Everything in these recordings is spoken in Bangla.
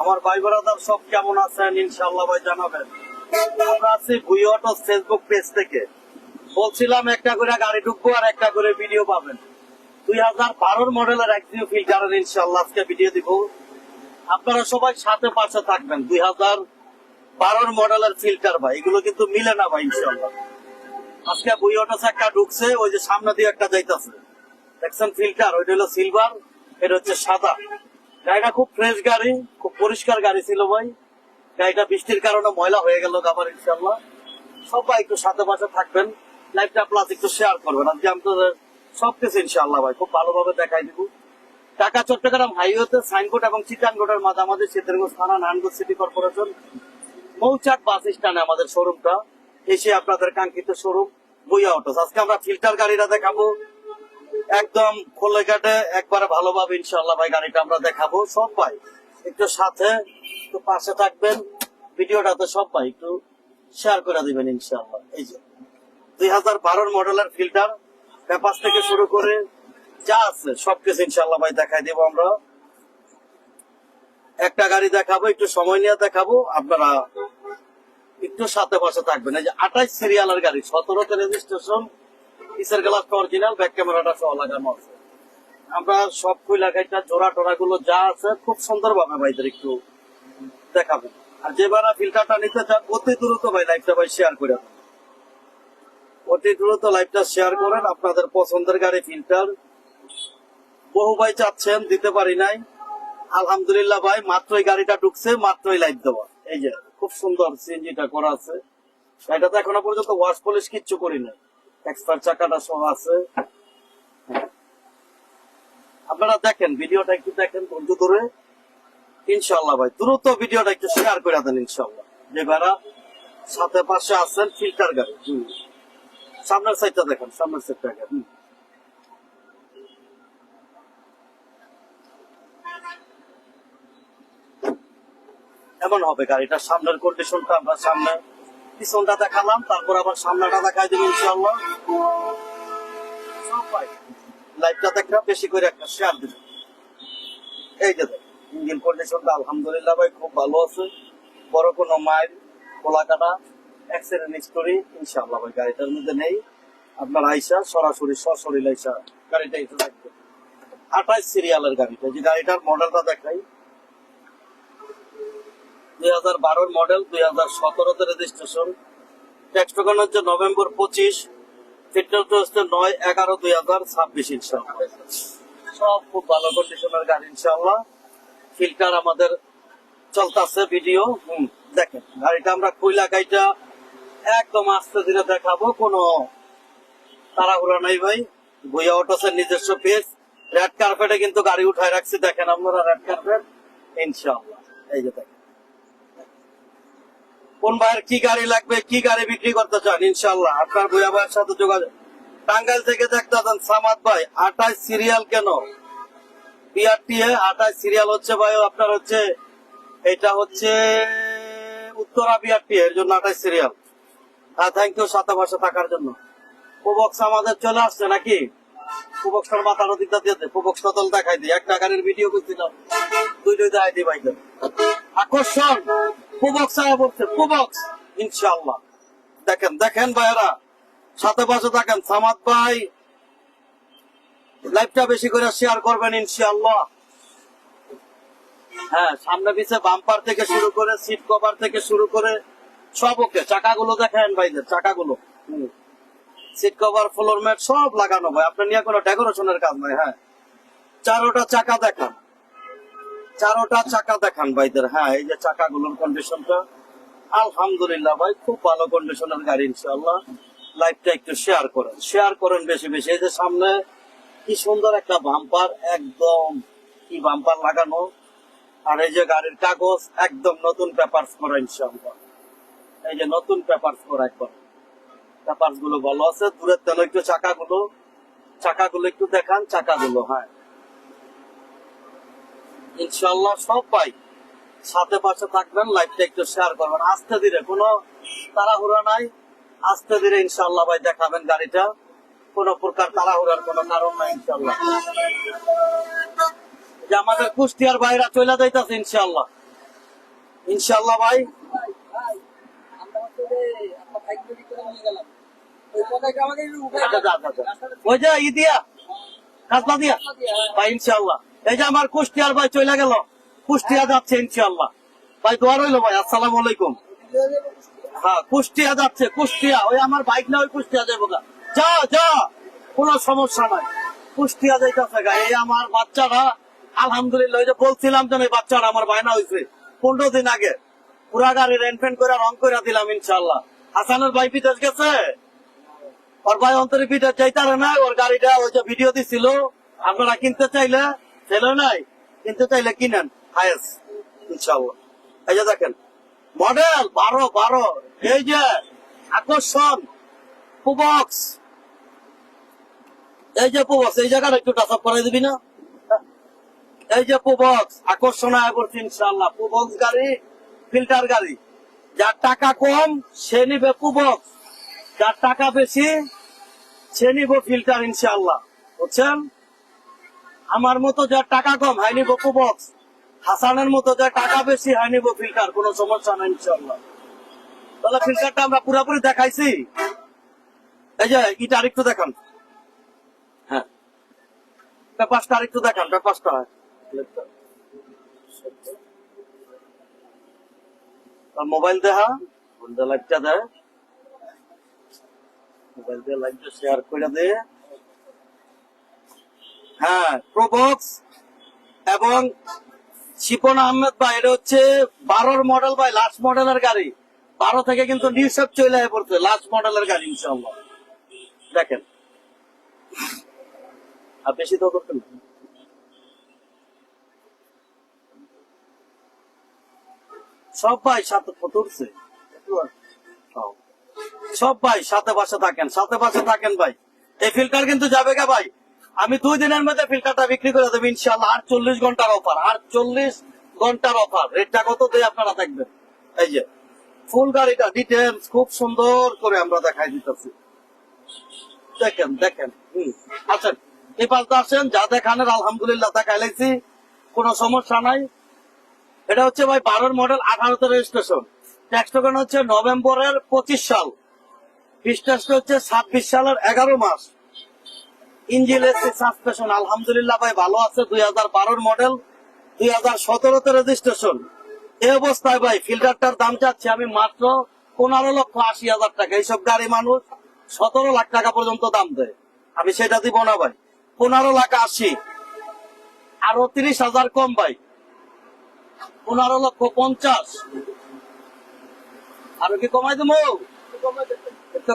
আমার ভাই সব কেমন আছেন? ইনশাআল্লাহ ভাই জানাবেন। আমরা আছি ভুই ফেসবুক পেজ থেকে। বলছিলাম একটা করে গাড়ি ঢুকবো আর একটা করে ভিডিও পাবেন। দুই হাজার বারোর মডেলের একদিন ফিল্টারের ইনশাআল্লাহ আজকে ভিডিও দিব। আপনারা সবাই সাথে পাশে থাকবেন। দুই হাজার বারোর মডেলের ফিল্টার ভাই। এগুলো কিন্তু মিলে না ভাই ইনশাল্লাহ আজকে বুই অটো একটা ঢুকছে, ওই যে সামনে দিয়ে একটা যাইতাছে। দেখছেন ফিল্টার ওইটা হলো সিলভার এটা হচ্ছে সাদা। গাড়িটা খুব ফ্রেশ গাড়ি, খুব পরিষ্কার গাড়ি ছিল ভাই। গাড়িটা বৃষ্টির কারণে ময়লা হয়ে গেল আবার ইনশাল্লাহ সবাই একটু সাথে পাশে থাকবেন লাইফটা প্লাস একটু শেয়ার করবেন। আজকে আমি তো সবকিছু ইনশাল্লাহ ভাই, খুব ভালোভাবে দেখাই দিব। ঢাকা, চট্টগ্রাম হাইওয়েতে সাইনবোর্ড এবং চিটানগোডের মাঝামাঝি সিদ্ধারগঞ্জ থানা Narayanganj city corporation Mouchak bus স্ট্যান্ডে আমাদের শোরুমটা এসে আপনাদের কাঙ্ক্ষিত শোরুম বইয়া অটোস আজকে আমরা ফিল্টার গাড়িটা দেখাবো। একদম খোলে কাটে একবারে ভালোভাবে ইনশাল্লাহ ভাই গাড়িটা আমরা দেখাবো সব ভাই। একটু সাথে, একটু পাশে থাকবেন, ভিডিওটাতে সব ভাই একটু শেয়ার করে দিবেন ইনশাল্লাহ এই যে, দুই হাজার বারোর মডেলের ফিল্টার পেপার থেকে শুরু করে যা আছে সবকিছু ইনশাল্লাহ ভাই দেখাই দেবো আমরা। একটা গাড়ি দেখাবো, একটু সময় নিয়ে দেখাবো, আপনারা একটু সাথে পাশে থাকবেন। এই যে আঠাইশ সিরিয়ালের গাড়ি, সতেরোতে রেজিস্ট্রেশন অরিজিনাল ব্যাক ক্যামেরাটা আমরা সব খুইলা গাড়িটা জোড়া টোড়া গুলো যা আছে, খুব সুন্দর ভাবে ভাইদের একটু দেখাবো। আর যে বারা ফিল্টারটা নিতে চান, অতি দ্রুত ভাই ভাই শেয়ার করে অতি দ্রুত শেয়ার করেন, আপনাদের পছন্দের গাড়ি ফিল্টার বহু ভাই চাচ্ছেন, দিতে পারি নাই। আলহামদুলিল্লাহ ভাই, মাত্রই গাড়িটা ঢুকছে, মাত্রই লাইভ দেওয়া। এই যে, খুব সুন্দর সিএনজিটা করা আছে। এটা তো এখনও পর্যন্ত ওয়াশ পলিশ কিচ্ছু করি না এক্সপার্ট চাকাটা সহ আছে। আপনারা দেখেন, ভিডিওটা একটু দেখেন ধৈর্য ধরে। ইনশাল্লাহ ভাই, দ্রুত ভিডিওটা একটু শেয়ার করে দেন ইনশাল্লাহ যে ভাড়া সাথে পাশে আছেন ফিল্টার গাড়ি। সামনের সাইডটা দেখেন, সামনের সাইডটা হুম। এমন হবে গাড়িটার সামনের কন্ডিশনটা আমরা সামনে পিছনটা দেখালাম, তারপর আবার সামনেটা দেখাই দেবো ইনশাল্লাহ লাইভটা দেখা বেশি করে একটা শেয়ার এই যে ইঞ্জিন কন্ডিশনটা আলহামদুলিল্লাহ ভাই খুব ভালো আছে। বড় কোনো মায়ের কোলা কাটা অ্যাক্সিডেন্ট হিস্টোরি ইনশাআল্লাহ ভাই গাড়িটার মধ্যে নেই। আপনার আইসা সরাসরি সরাসরি লাইসা গাড়িটা এসে থাকবে আঠাইশ সিরিয়ালের গাড়িটা যে গাড়িটার মডেলটা দেখাই। দুই হাজার বারোর মডেল, দুই হাজার সতেরোতে রেজিস্ট্রেশন। ট্যাক্স হচ্ছে নভেম্বর পঁচিশ ফিটনেসটা হচ্ছে নয় এগারো দুই হাজার ছাব্বিশ ইনশাল্লাহ সব খুব ভালো কন্ডিশনের গাড়ি ইনশাল্লাহ ফিল্টার আমাদের চলতেছে ভিডিও হুম, দেখেন, গাড়িটা আমরা কইলা গাড়িটা একদম আস্তে ধীরে দেখাবো, কোনো তাড়াহুড়া নাই ভাই। ভুইয়া অটোসের নিজস্ব পেজ রেড কার্পেটে কিন্তু গাড়ি উঠায় রাখছি, দেখেন আপনারা রেড কার্পেট ইনশাআল্লাহ, এই যে দেখেন। কোন ভাইয়ের কি গাড়ি লাগবে, কি গাড়ি বিক্রি করতে চান? ইনশাল্লাহ আপনার ভুইয়া ভাইয়ের সাথে যোগাযোগ টাঙ্গাইল থেকে দেখতেছেন সামাদ ভাই আঠাশ সিরিয়াল কেন? বিআরটিএ আঠাশ সিরিয়াল হচ্ছে ভাই, আপনার হচ্ছে এটা হচ্ছে উত্তরা বিআরটিএ, এর জন্য আঠাশ সিরিয়াল। হ্যাঁ থ্যাংক ইউ সাথে পাশে থাকার জন্য। প্রবক্স আমাদের চলে আসছে নাকি? প্রবক্সটার মাথার দিকটা দিয়ে দে প্রবক্স কতল দেখাই দিই একটা গাড়ির ভিডিও করছিলাম দুই দেখাই দিই ভাইকে। আকর্ষণ পড়ছে প্রবক্স ইনশাআল্লাহ। দেখেন দেখেন ভাইয়েরা, সাথে পাশে থাকেন সামাদ ভাই। লাইভটা বেশি করে শেয়ার করবেন, ইনশাআল্লাহ। হ্যাঁ সামনে পিছে বাম্পার থেকে শুরু করে সিট কভার থেকে শুরু করে, সব ওকে চাকাগুলো দেখেন ভাইদের, চাকাগুলো। সিট কভার ফ্লোর ম্যাট সব লাগানো ভাই আপনার নিয়ে কোনো ডেকোরেশনের কাজ নাই হ্যাঁ। চারোটা চাকা দেখান। চারোটা চাকা দেখান ভাইদের। হ্যাঁ এই যে চাকা চাকাগুলোর কন্ডিশনটা আলহামদুলিল্লাহ ভাই, খুব ভালো কন্ডিশনের গাড়ি, ইনশাআল্লাহ। লাইফটা একটু শেয়ার করেন। শেয়ার করেন বেশি বেশি। এই যে সামনে কি সুন্দর একটা বাম্পার একদম কি বাম্পার লাগানো। আর এই যে গাড়ির কাগজ, একদম নতুন পেপারস করা, ইনশাআল্লাহ। এই যে নতুন পেপারস করা একবার। পেপারসগুলো ভালো আছে। দূরের তেল একটু চাকাগুলো চাকাগুলো একটু দেখান, চাকাগুলো হ্যাঁ। ইনশাল্লাহ সব ভাই সাথে পাশে থাকবেন লাইভটা একটু শেয়ার করবেন। আস্তে ধীরে কোনো তাড়াহুড়া নাই। আস্তে ধীরে ইনশাল্লাহ ভাই দেখাবেন গাড়িটা। কোনো প্রকার তাড়াহুড়ার কোনো কারণ নাই ইনশাল্লাহ যে আমাদের কুষ্টিয়ার বাইরা চলে যাইতেছে ইনশাল্লাহ ইনশাল্লাহ ভাই। ওই আচ্ছা, আচ্ছা, আচ্ছা। ওই যে ই দিয়া। কাজলা দিয়া ভাই ইনশাল্লাহ এই যে আমার কুষ্টিয়ার ভাই চলে গেল। কুষ্টিয়া যাচ্ছে ইনশাল্লাহ ভাই, দোয়া রইল ভাই, আসসালামু আলাইকুম। হ্যাঁ কুষ্টিয়া যাচ্ছে, কুষ্টিয়া। ওই আমার বাইক না, ওই কুষ্টিয়া যাব যা যা, কোনো সমস্যা নাই। কুষ্টিয়া যাইতেছে গা। এই আমার বাচ্চারা, আলহামদুলিল্লাহ, ওই যে বলছিলাম যে বাচ্চারা আমার বায়না হয়েছে পনেরো দিন আগে। পুরা গাড়ি রেন্ট ফেন্ট করে রং করে দিলাম ইনশাল্লাহ হাসানের ভাই বিদেশ গেছে? ওর ভাই অন্তরে বিদেশ যাইতারে না, ওর গাড়িটা ওই যে ভিডিও দিছিল। আপনারা কিনতে চাইলে নাই, কিনতে চাইলে কিনেন এই যে দেখেন, মডেল বারো বারো, এই যে আকর্ষণ পুবক্স এই যে পুবক্স এই জায়গাটা একটু টাচ দিবি না? এই যে পুবক্স আকর্ষণ আয় করছে ইনশাল্লাহ পুবক্স গাড়ি ফিল্টার গাড়ি। যার টাকা কম, সে নিবে পুবক্স যার টাকা বেশি, সে নিব ফিল্টার ইনশাল্লাহ বুঝছেন? আমার মতো যার টাকা কম হয়নি নিব পুবক্স হাসানের মতো যার টাকা বেশি হাই নিব ফিল্টার কোনো সমস্যা নাই তাহলে ফিল্টারটা আমরা পুরোপুরি দেখাইছি এই যে ইটা আরেকটু দেখান হ্যাঁ আরেকটু দেখান মোবাইল দেখা লাইটটা মোবাইল শেয়ার করে হ্যাঁ এবং শিপন আহমেদ ভাই, এটা হচ্ছে বারোর মডেল ভাই লাস্ট মডেলের গাড়ি। বারো থেকে কিন্তু চলে পড়ছে লাস্ট মডেলের গাড়ি ইনশাল্লাহ দেখেন। আর বেশি তো করতেন সব ভাই সাথে ফটো সব। ভাই সাথে পাশে থাকেন, সাথে পাশে থাকেন ভাই। এই ফিল্টার কিন্তু যাবে কে ভাই? আমি দুই দিনের মধ্যে ফিল্টারটা বিক্রি করে দেবো ইনশাল্লাহ আর চল্লিশ ঘণ্টার অফার আর চল্লিশ ঘণ্টার অফার। রেটটা কত দিয়ে আপনারা দেখবেন। এই যে, ফুল গাড়িটা ডিটেলস খুব সুন্দর করে আমরা দেখাই দিতেছি। দেখেন দেখেন, হম। আচ্ছা এই পাশটা আসেন, যা দেখানের আলহামদুলিল্লাহ দেখাইলাইছি কোনো সমস্যা নাই। এটা হচ্ছে ভাই বারোর মডেল, আঠারোতে রেজিস্ট্রেশন ট্যাক্স হচ্ছে নভেম্বরের পঁচিশ সাল। টেস্ট হচ্ছে ছাব্বিশ সালের এগারো মাস। সাসপেশন আলহামদুলিল্লাহ ভাই, ভালো আছে। দুই হাজার মডেল দুই হাজার রেজিস্ট্রেশন অবস্থায় ভাই ফিল্টারটার দাম চাচ্ছি আমি মাত্র পনেরো লক্ষ আশি হাজার টাকা। এইসব গাড়ি মানুষ সতেরো লাখ টাকা পর্যন্ত দাম দেয়। আমি সেটা দিব না ভাই। পনেরো লাখ আশি। আরও তিরিশ হাজার কম ভাই। পনেরো লক্ষ পঞ্চাশ। আরও কি কমাই দেবো?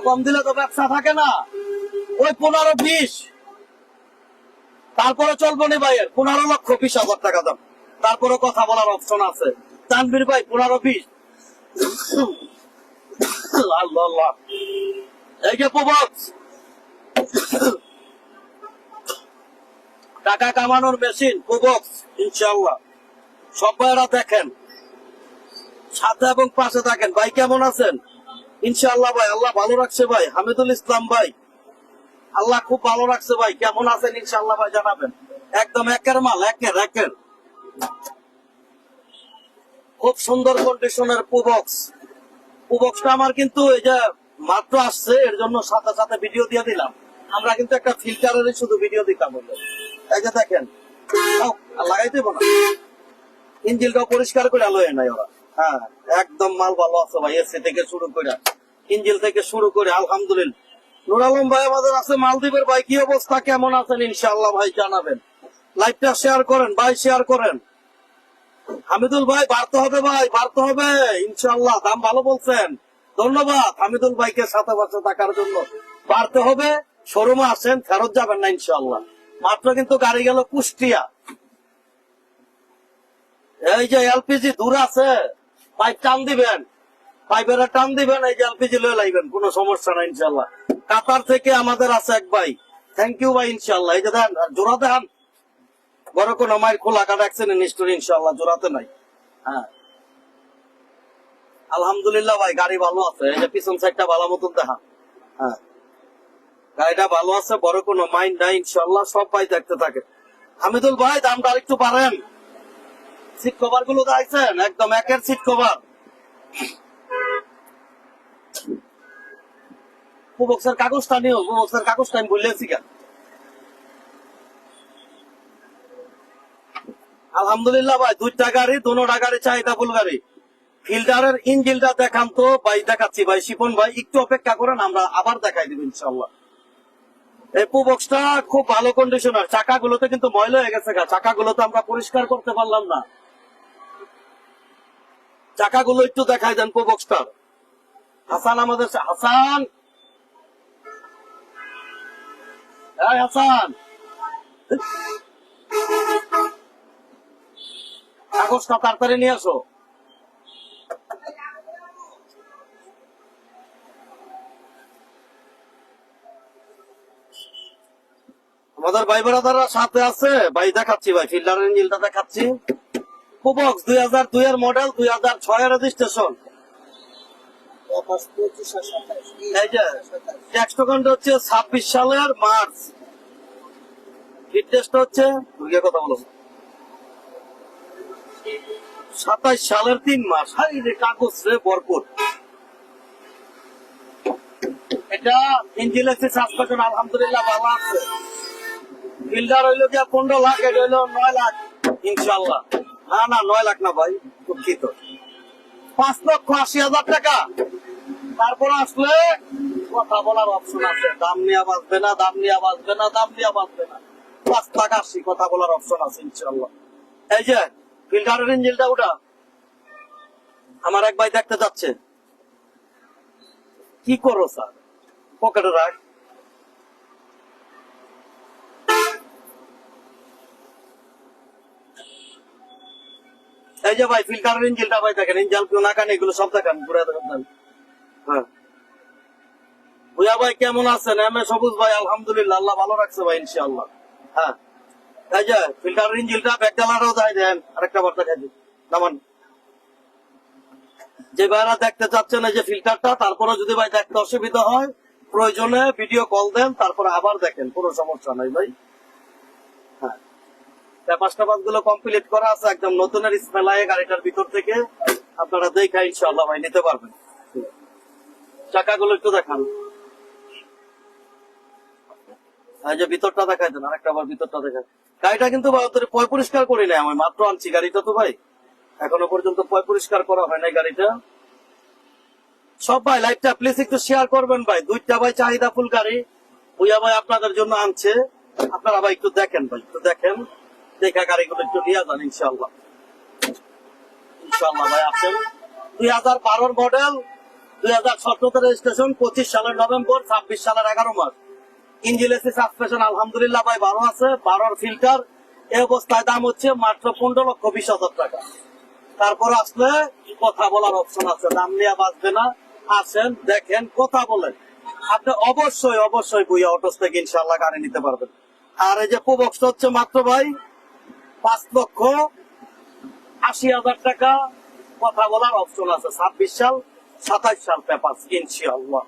কম দিলে তো ব্যবসা থাকে না। ওই পনেরো বিশ। তারপরে চলবো নি ভাইয়ের পনেরো লক্ষ বিশ হাজার টাকা দাম। তারপরে কথা বলার অপশন আছে। তানবির ভাই, পনেরো বিশ। আল্লাহ টাকা কামানোর মেশিন প্রবক্স ইনশাল্লাহ সব ভাইয়েরা দেখেন। সাথে এবং পাশে থাকেন। ভাই, কেমন আছেন? ইনশাআল্লাহ ভাই, আল্লাহ ভালো রাখছে ভাই। হামিদুল ইসলাম ভাই আল্লাহ খুব ভালো রাখছে ভাই। কেমন আছেন ইনশাআল্লাহ ভাই জানাবেন। একদম একের মাল, একের একের। খুব সুন্দর কন্ডিশনের পুবক্স পুবক্সটা আমার কিন্তু এই যে মাত্র আসছে, এর জন্য সাথে সাথে ভিডিও দিয়ে দিলাম। আমরা কিন্তু একটা ফিল্টারের শুধু ভিডিও দিতাম এই যে দেখেন। লাগাই দেবো না। পরিষ্কার করে লয়ে নাই ওরা। হ্যাঁ একদম মাল ভালো আছে ভাই এসি থেকে শুরু করে। ইঞ্জিল থেকে শুরু করে, আলহামদুলিল্লাহ। নুর আলম ভাই, আমাদের আছে মালদ্বীপের ভাই, কি অবস্থা, কেমন আছেন ইনশাআল্লাহ ভাই, জানাবেন। লাইভটা শেয়ার করেন, ভাই শেয়ার করেন। হামিদুল ভাই, বাড়তে হবে ভাই, বাড়তে হবে, ইনশাআল্লাহ, দাম ভালো বলছেন। ধন্যবাদ হামিদুল ভাইকে সাথে পাশে থাকার জন্য। বাড়তে হবে, শোরুমে আসেন, ফেরত যাবেন না ইনশাআল্লাহ। মাত্র কিন্তু গাড়ি গেল কুষ্টিয়া। এই যে এলপিজি দূর আছে পাইপ টান দিবেন। পাইপের টান দিবেন, এই যে এলপিজি লয়ে লাইবেন, কোনো সমস্যা নাই ইনশাল্লাহ কাতার থেকে আমাদের আছে এক ভাই। থ্যাংক ইউ ভাই ইনশাল্লাহ এই যে দেন জোড়া দেন। বড় কোনো মায়ের খোলা কাটা অ্যাক্সিডেন্ট ইনশাল্লাহ জোড়াতে নাই। হ্যাঁ। আলহামদুলিল্লাহ ভাই, গাড়ি ভালো আছে। এই যে পিছন সাইডটা ভালো মতন দেখা। হ্যাঁ। গাড়িটা ভালো আছে, বড় কোনো মাইন্ড নাই ইনশাল্লাহ সব ভাই দেখতে থাকে। হামিদুল ভাই, দামটা আরেকটু বাড়েন। সিট কভারগুলো দেখছেন? একদম একের সিট কভার উপবক্সের কাগজটা নিও উপবক্সের কাগজটা আমি বললেছি কেন? আলহামদুলিল্লাহ ভাই, দুইটা গাড়ি দুটা গাড়ি, চাহিদা ফুল গাড়ি। ফিল্টারের ইঞ্জিনটা দেখান তো, ভাই, দেখাচ্ছি ভাই, শিপন ভাই, একটু অপেক্ষা করেন, আমরা আবার দেখাই দিব ইনশাল্লাহ এই পুবক্সটা খুব ভালো কন্ডিশনার চাকাগুলোতে কিন্তু ময়লা হয়ে গেছে গা। চাকাগুলোতে আমরা পরিষ্কার করতে পারলাম না। চাকাগুলো একটু দেখাই দেন পুবক্সটার হাসান আমাদের, হাসান! হাসান। কাগজটা তাড়াতাড়ি নিয়ে আসো? আমাদের ভাই ব্রাদাররা সাথে আছে। ভাই দেখাচ্ছি, ভাই ফিল্ডার ইঞ্জিনটা দেখাচ্ছি। কুবক্স দুই হাজার দুই এর মডেল দুই হাজার ছয় এর রেজিস্ট্রেশন একুশ, পঁচিশ আর সাতাশ। এই যে সাতাশ। ছাব্বিশ সালের মার্চ। হচ্ছে কথা বলো। সালের তিন মাস হাই কাগজ রে এটা আলহামদুলিল্লাহ ভালো আছে। হইল পনেরো লাখ নয় লাখ না না, নয় লাখ না ভাই, দুঃখিত। পাঁচ লক্ষ আশি হাজার টাকা। তারপর আসলে কথা বলার অপশন আছে। দাম নিয়ে বাঁচবে না, দাম নিয়ে বাঁচবে না, দাম নিয়ে বাঁচবে না। পাঁচ লাখ আশি কথা বলার অপশন আছে ইনশাল্লাহ এই যে ফিল্টারের ইঞ্জিনটা ওটা আমার এক ভাই দেখতে যাচ্ছে। কি করো, স্যার? পকেটে রাখ। এই যে ভাই ফিল্টারের ইঞ্জিনটা ভাই দেখেন ইঞ্জাল কেউ না কান এগুলো সব দেখেন, ঘুরে দেখেন হ্যাঁ। ভুয়া ভাই, কেমন আছেন? এম এ সবুজ ভাই, আলহামদুলিল্লাহ, আল্লাহ ভালো রাখছে ভাই, ইনশাআল্লাহ। হ্যাঁ। এই যে ফিল্টারের ইঞ্জিনটা ব্যাকডালারও দেয় দেন, আরেকটা বার দিন নামান। যে ভাইরা দেখতে চাচ্ছেন এই যে ফিল্টারটা তারপরে যদি ভাই দেখতে অসুবিধা হয়, প্রয়োজনে ভিডিও কল দেন, তারপরে আবার দেখেন, কোনো সমস্যা নাই ভাই। পেপারটা গুলো কমপ্লিট করা আছে, একদম নতুনের গাড়িটার ভিতর থেকে আপনারা দেখা ইনশাআল্লাহ ভাই নিতে পারবেন। একটু দেখান। মাত্র আনছি গাড়িটা তো ভাই। এখনও পর্যন্ত করা হয় নাই গাড়িটা। প্লিজ একটু শেয়ার করবেন ভাই, দুইটা ভাই চাহিদা ফুল গাড়ি আপনাদের জন্য আনছে। আপনারা ভাই একটু দেখেন ভাই, একটু দেখেন। দেখা গাড়িগুলো একটু নিয়ে যান ইনশাল্লাহ ইনশাল্লাহ ভাই আসেন। দুই হাজার বারোর মডেল, দুই হাজার সতেরোতে রেজিস্ট্রেশন পঁচিশ সালের নভেম্বর, ছাব্বিশ সালের এগারো মাস। ইঞ্জিন সাসপেশন আলহামদুলিল্লাহ ভাই বারো আছে। বারোর ফিল্টার এই অবস্থায় দাম হচ্ছে মাত্র পনেরো লক্ষ বিশ হাজার টাকা। তারপর আসলে কথা বলার অপশন আছে দাম নিয়ে বাঁচবে না। আসেন, দেখেন, কথা বলেন। আপনি অবশ্যই অবশ্যই বইয়া অটোস থেকে ইনশাল্লাহ গাড়ি নিতে পারবেন। আর এই যে প্রবক্সটা হচ্ছে মাত্র ভাই পাঁচ লক্ষ আশি হাজার টাকা। কথা বলার অপশন আছে। ছাব্বিশ সাল, সাতাইশ সাল পেপার ইনশাল্লাহ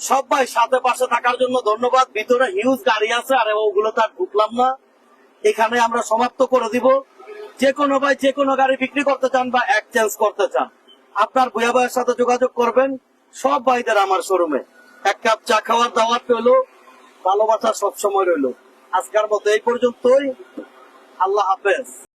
সবাই সাথে পাশে থাকার জন্য ধন্যবাদ। ভিতরে হিউজ গাড়ি আছে, আর ওগুলো তার ঢুকলাম না। এখানে আমরা সমাপ্ত করে দিব। যে কোনো ভাই যে কোনো গাড়ি বিক্রি করতে চান বা এক্সচেঞ্জ করতে চান, আপনার ভুয়া ভাইয়ের সাথে যোগাযোগ করবেন। সব ভাইদের আমার শোরুমে এক কাপ চা খাওয়ার দাওয়াত রইল। ভালোবাসা সবসময় রইল। আজকের মতো এই পর্যন্তই। আল্লাহ হাফেজ।